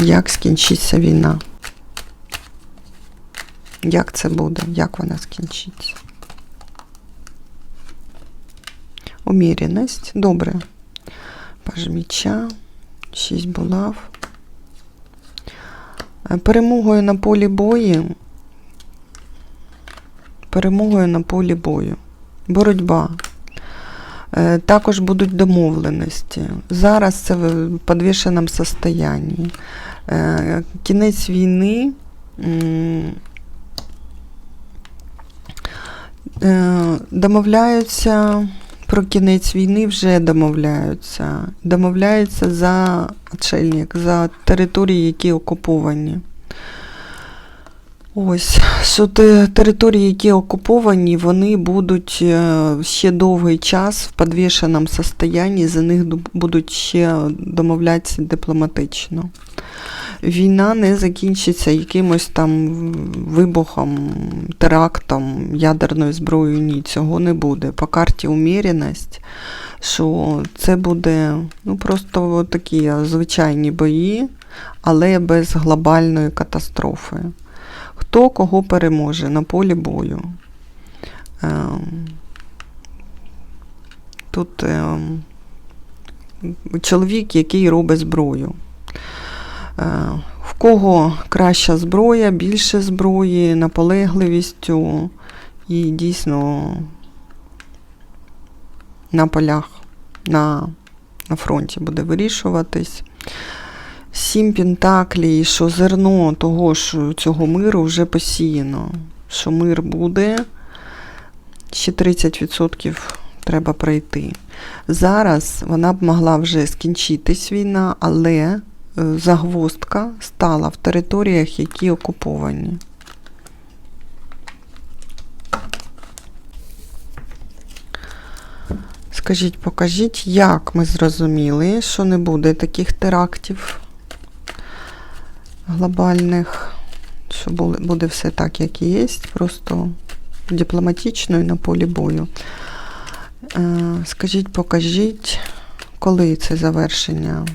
Як скінчиться війна? Як це буде? Як вона скінчиться? Уміреність. Добре. Паж міча. Шість булав. Е, Перемогою на полі бою. Перемогою на полі бою. Боротьба. Е, Також будуть домовленості. Зараз це в підвішеному состоянні. Е, Кінець війни. е, Домовляються про кінець війни, вже домовляються. Домовляються за отшельник, за території, які окуповані. Ось, що території, які окуповані, вони будуть е, ще довгий час в підвішеному состоянні, за них будуть ще домовлятися дипломатично. Війна не закінчиться якимось там вибухом, терактом, ядерною зброєю. Ні, цього не буде. По карті уміреність, що це буде ну, просто такі звичайні бої, але без глобальної катастрофи. Хто кого переможе на полі бою? Ем, Тут ем, чоловік, який робить зброю. Е, В кого краща зброя, більше зброї, наполегливістю і дійсно на полях, на, на фронті буде вирішуватись. Сім пентаклій, що зерно того ж цього миру вже посіяно. Що мир буде, ще 30% треба пройти. Зараз вона б могла вже скінчитись війна, але е, загвоздка стала в територіях, які окуповані. Скажіть, покажіть, як ми зрозуміли, що не буде таких терактів глобальних, що буде все так, як є, просто дипломатично і на полі бою. Е, Скажіть, покажіть, коли це завершення